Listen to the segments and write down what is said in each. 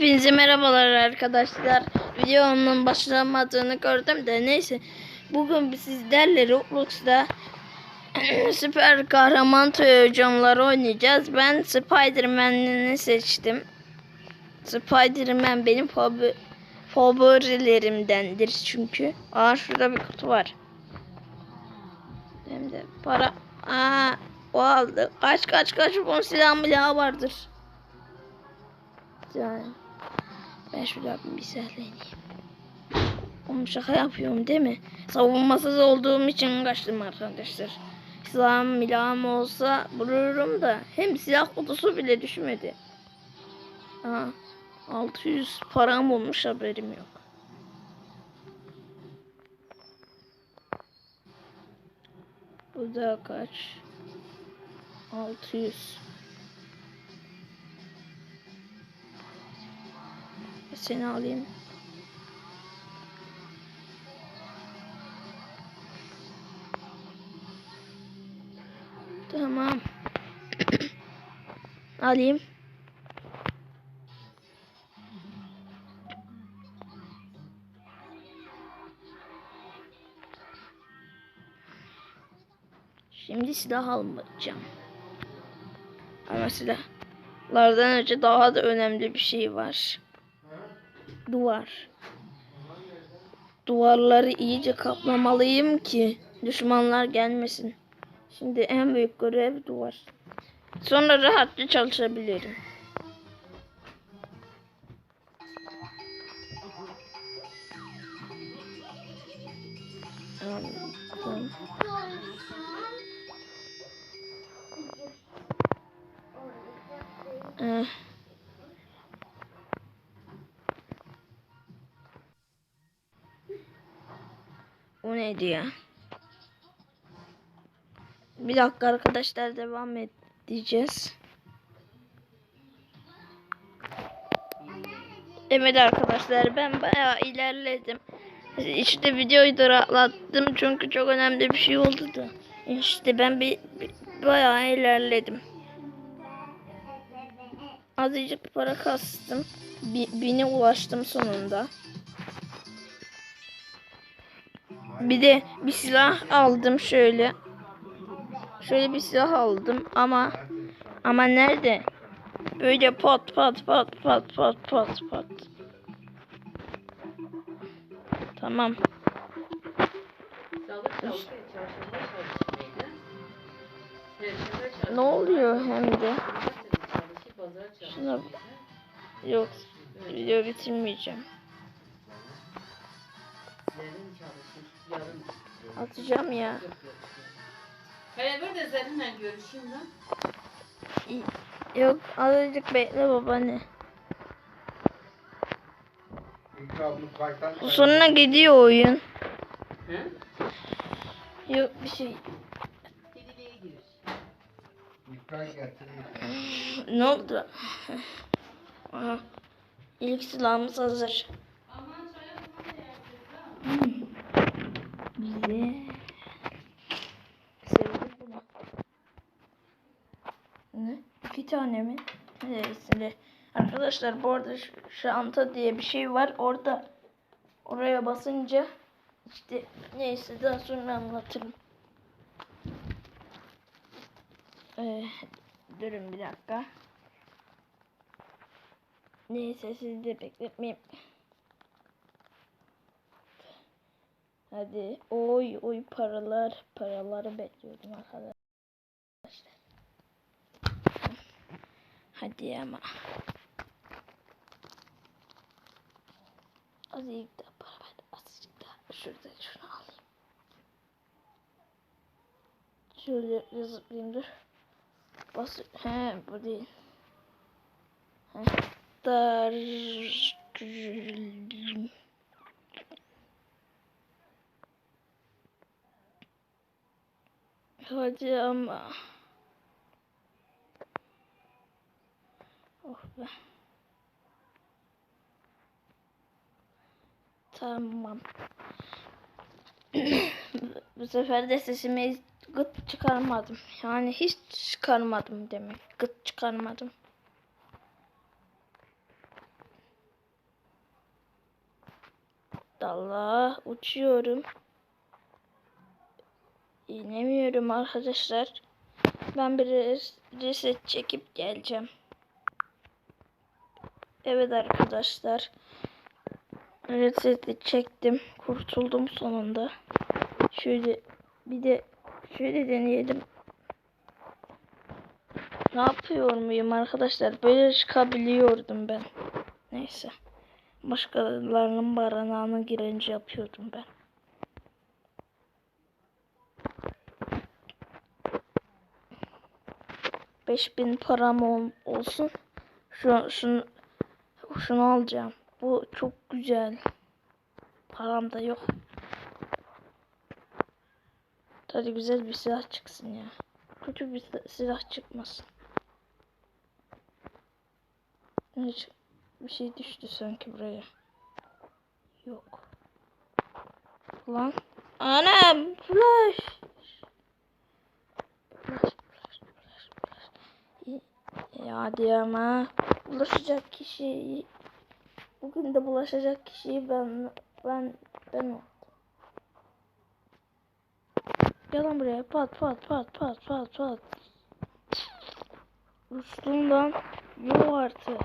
Hepinize merhabalar arkadaşlar. Videonun başlamadığını gördüm de neyse. Bugün sizlerle Roblox'ta süper kahraman hocamları oynayacağız. Ben Spider-Man'ini seçtim. Spider-Man benim favori, favorilerimdendir çünkü. Aa şurada bir kutu var. Hem de para. Aa o aldı. Kaç kaç kaç bunun silah milahı vardır. Yani ben şurada bir silahlayayım. Oğlum şaka yapıyorum değil mi? Savunmasız olduğum için kaçtım arkadaşlar. Silahım milahım olsa vururum da hem silah kutusu bile düşmedi. Aa, 600 param olmuş haberim yok. Bu da kaç? 600. Seni alayım. Tamam. alayım. Şimdi silah almayacağım. Ama silahlardan önce daha da önemli bir şey var. Duvar. Duvarları iyice kaplamalıyım ki düşmanlar gelmesin. Şimdi en büyük görev duvar. Sonra rahatça çalışabilirim. Aldım. Eh. O neydi ya? Bir dakika arkadaşlar devam edeceğiz. Evet arkadaşlar ben bayağı ilerledim. İşte videoyu da rahatlattım çünkü çok önemli bir şey oldu da. İşte ben bir, bir bayağı ilerledim. Azıcık para kastım. Bi, bine ulaştım sonunda. Bir de bir silah aldım şöyle. Şöyle bir silah aldım ama ama nerede? Böyle pat pat pat pat pat pat pat. Tamam. Ne oluyor hem de? Şuna yok. Video bitirmeyeceğim. Atacağım ya. Bir de seninle görüşeyim lan. Yok azıcık bekle babaanne. Sonuna gidiyor oyun. He? Yok bir şey. Ne oldu? Aha. İlk silahımız hazır. Bize sevdim bunu. Ne? İki tane mi? Neyse. Arkadaşlar bu arada şanta diye bir şey var. Orada oraya basınca işte neyse daha sonra anlatırım. Ee, durun bir dakika. Neyse sizi de bekletmeyeyim. Hadi. Oy oy paralar. Paraları bekliyordum arkadaşlar. Hadi ama. Azıcık da para ver. Azıcık da. Şurada şunu alayım. Şöyle zıplayayım dur. Bas. He bu değil. He. Dar. hacı ama. Oh. Tamam. Bu sefer de sesimi gıt çıkarmadım. Yani hiç çıkarmadım demek. Gıt çıkarmadım. Allah uçuyorum. İnemiyorum arkadaşlar. Ben bir res- reset çekip geleceğim. Evet arkadaşlar. Reseti çektim. Kurtuldum sonunda. Şöyle bir de şöyle deneyelim. Ne yapıyor muyum arkadaşlar? Böyle çıkabiliyordum ben. Neyse. Başkalarının barınağına girince yapıyordum ben. Beş bin param ol- olsun. Şu, şunu, şunu alacağım. Bu çok güzel. Param da yok. Hadi güzel bir silah çıksın ya. Kötü bir si- silah çıkmasın. Hiç bir şey düştü sanki buraya. Yok. Lan. Anam. Flash, flash, flash, flash. İyi. Ya hadi ama. Bulaşacak kişi. Bugün de bulaşacak kişiyi ben ben ben oldum. Gel lan buraya. Pat pat pat pat pat pat. Uçtuğundan yok artık.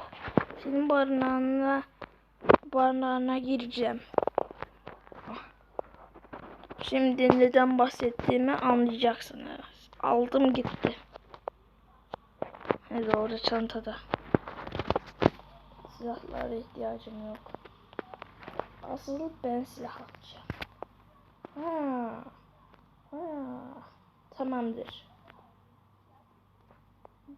Senin barınağına barınağına gireceğim. Şimdi neden bahsettiğimi anlayacaksınız. Aldım gitti. Ne doğru çantada. Silahlara ihtiyacım yok. Asıl ben silah alacağım. Ha. Ha. Tamamdır.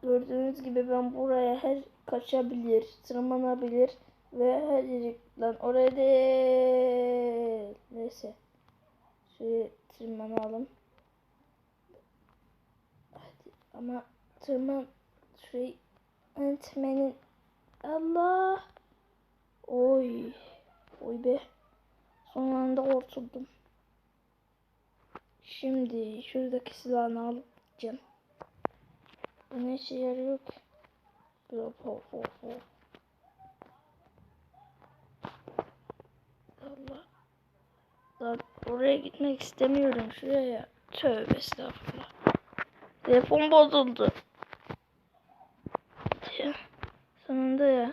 Gördüğünüz gibi ben buraya her kaçabilir, tırmanabilir ve her yeri lan oraya değil. Neyse. Şöyle tırmanalım. Hadi ama tırman Ant-Man'in Allah. Oy. Oy be. Son anda kurtuldum. Şimdi şuradaki silahını alıp gideceğim. Bu ne işe yarıyor ki? Hop hop hop hop. Allah. Lan oraya gitmek istemiyorum şuraya. Tövbe estağfurullah. Telefon bozuldu. Ya, sonunda ya.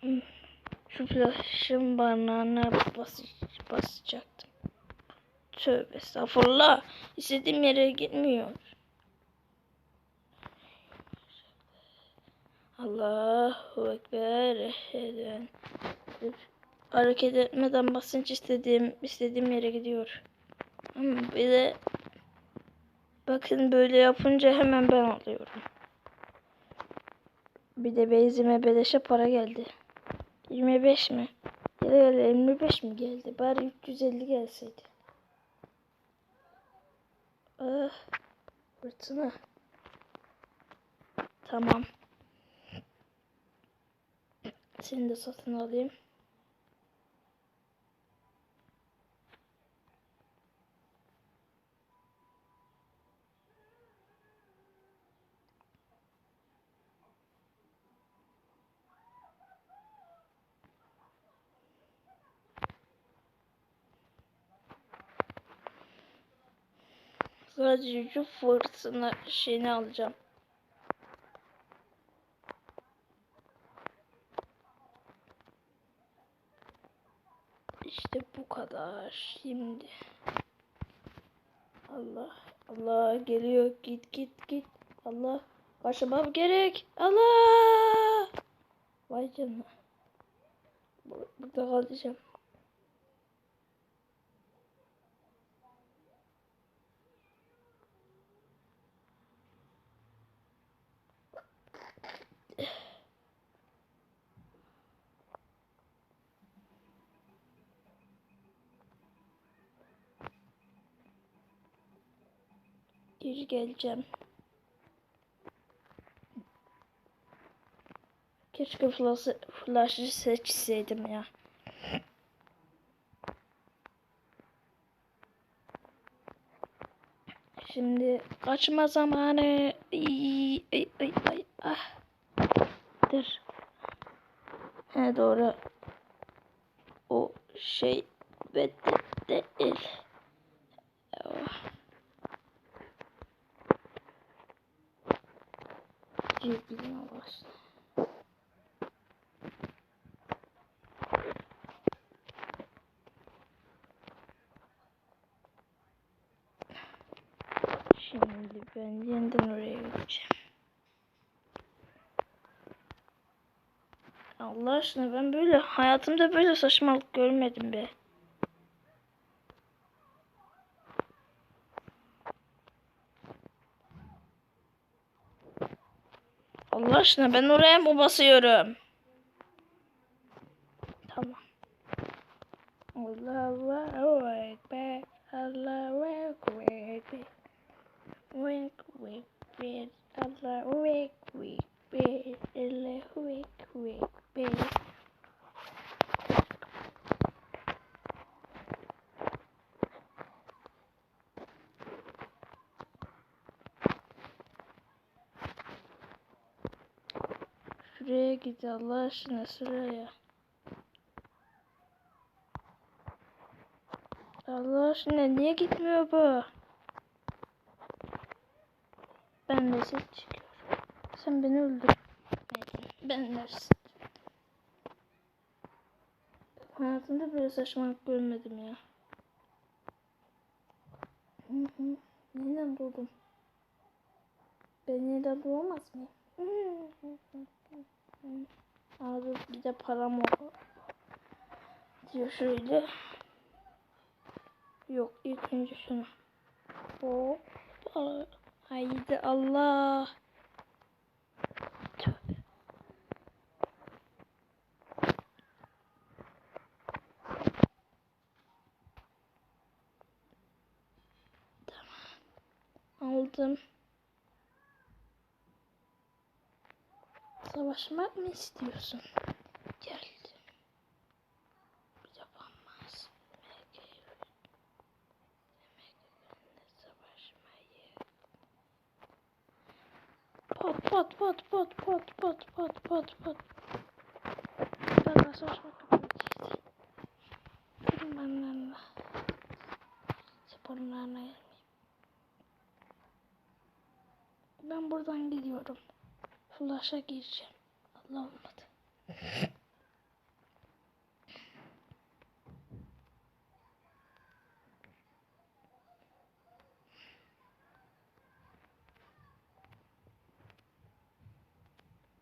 Hmm, Şu flash'ın barnağına bas basacaktım. Tövbe estağfurullah. İstediğim yere gitmiyor. Allahu Ekber. Hareket etmeden basınç istediğim istediğim yere gidiyor. Ama bir de bakın böyle yapınca hemen ben alıyorum. Bir de benzime beleşe para geldi. 25 mi? Gele gele 25 mi geldi? Bari 350 gelseydi. Ah, fırtına. Tamam. Seni de satın alayım. Şu fırtına şeyini alacağım. İşte bu kadar. Şimdi. Allah. Allah geliyor. Git git git. Allah. Kaçmam gerek. Allah. Vay canına. Bu- Burada kalacağım. Geri geleceğim. Keşke flash'ı flash'ı seçseydim ya. Şimdi kaçma zamanı. Ay, ay, ay, ay, ah. Dur. He doğru. O şey de değil. Oh. Cebine bas. Şimdi ben yeniden oraya gideceğim. Allah aşkına ben böyle hayatımda böyle saçmalık görmedim be. Allah aşkına ben oraya mı basıyorum? Tamam. Allahu Ekber. Allahu Ekber. Wink wink. Allahu Ekber. Allahu Ekber. Şuraya git Allah aşkına şuraya. Allah aşkına niye gitmiyor bu? Ben de ses çıkıyorum. Sen beni öldür. Ben nersin? Hayatımda böyle saçmalık görmedim ya. Hı hı. Yeniden doğdum. Ben yeniden doğamaz mıyım? Abi bir de param o. Diyor şöyle. Yok ilk önce şunu. Hop. Haydi Allah. Tövbe. Tamam. Aldım. Savaşmak mı istiyorsun? Geldim. Yapamaz. Demek savaşmayı. Pat pat pat pat pat pat pat pat pat. Ben savaşmak yapacağız. Durun benden de. Sporlarına gelmeyeyim. Ben buradan gidiyorum. Flash'a gireceğim. Allah olmadı.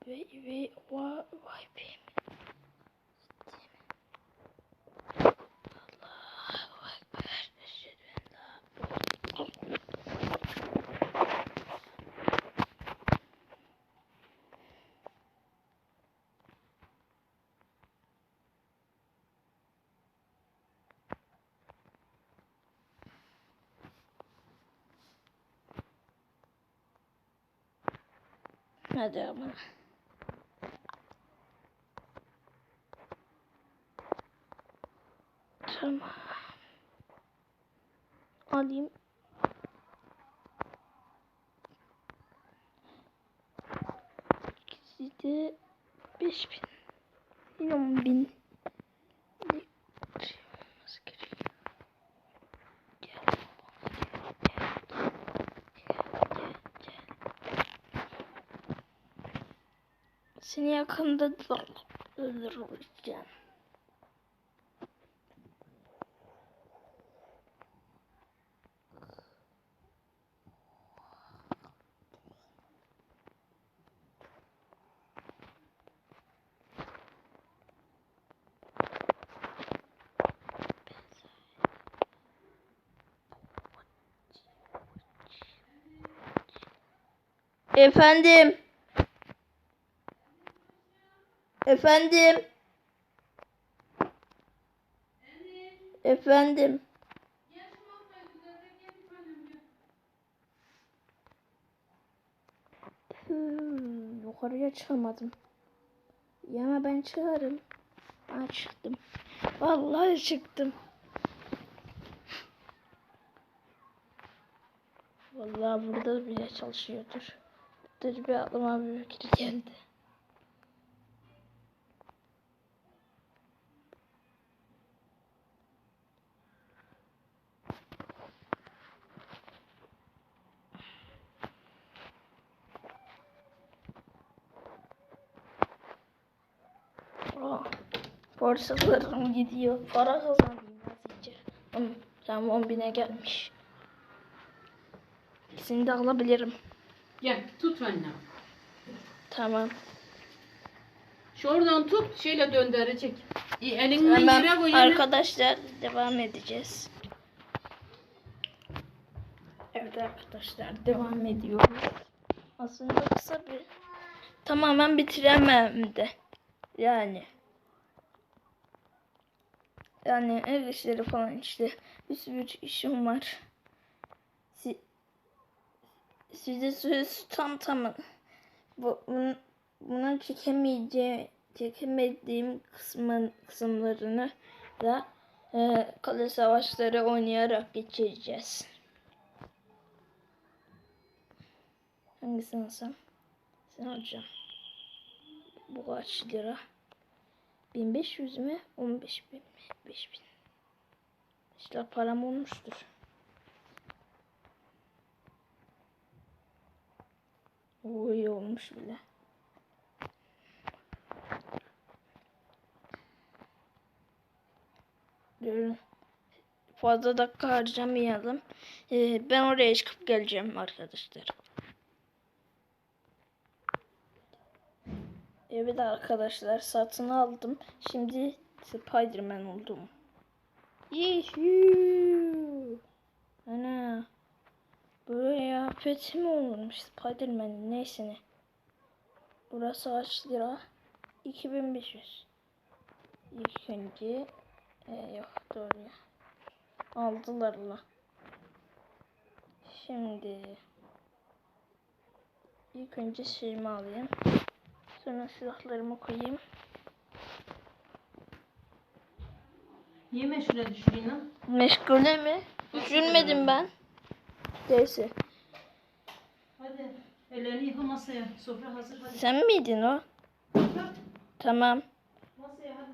Ve ve vay vay be. Allahu Ekber. Eşhedü en la Hadi ama. Tamam. Alayım. İkisi de 5000. Yine 10.000. Nasıl gerekiyor? Gel. Gel. Gel. Gel. Gel. Seni yakında öldüreceğim. Efendim. Efendim. Efendim. Hmm, yukarıya çıkamadım. Ya ben çıkarım. Aa, çıktım. Vallahi çıktım. Vallahi burada bile çalışıyordur. Dur bir aklıma bir fikir geldi. Borsalarım gidiyor. Para kazandım. Hı, Tam 10 bine gelmiş. İkisini de alabilirim. Gel tut annem. Tamam. Şu oradan tut şeyle döndürecek. E, elini yere koy. yere. arkadaşlar devam edeceğiz. Evet arkadaşlar devam ediyoruz. Aslında kısa bir tamamen bitiremem de. Yani. Yani ev işleri falan işte bir sürü işim var. Si size söz tam tamı. Bu, bunun, bunun çekemeyeceğim çekemediğim kısmın kısımlarını da e, kale savaşları oynayarak geçireceğiz. Hangisini alsam? Sen alacağım. Bu kaç lira? 1500 mü? 15 bin mi? 5000. İşte param olmuştur. Oo iyi olmuş bile. Dur. Fazla dakika harcamayalım. Ee, ben oraya çıkıp geleceğim arkadaşlar. Evet arkadaşlar satın aldım. Şimdi Spiderman oldum. Yuhuu. Ana. Buraya pet mi olmuş Spiderman neyse ne. Burası kaç lira? 2500. İlk önce e, yok doğru ya. Aldılar la. Şimdi ilk önce şeyimi alayım. Sonra silahlarımı koyayım. Niye meşgule düşüreyim lan? Meşgule mi? Düşünmedim ben. Neyse. Hadi. Ellerini yıka masaya. Sofra hazır hadi. Sen miydin o? Yıka. Tamam. Masaya hadi.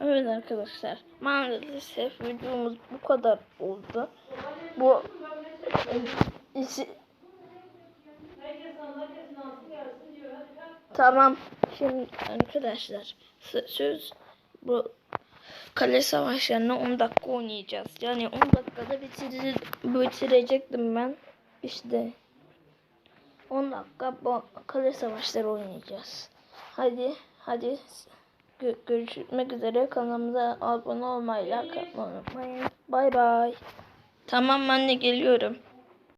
Evet arkadaşlar. Maalesef videomuz bu kadar oldu. Bu Tamam. Şimdi arkadaşlar sö- söz bu kale savaşlarını 10 dakika oynayacağız. Yani 10 dakikada bitirir, bitirecektim ben. İşte 10 dakika bu kale savaşları oynayacağız. Hadi hadi Gö- görüşmek üzere. Kanalımıza abone olmayı, like atmayı unutmayın. Bay bay. Tamam anne geliyorum.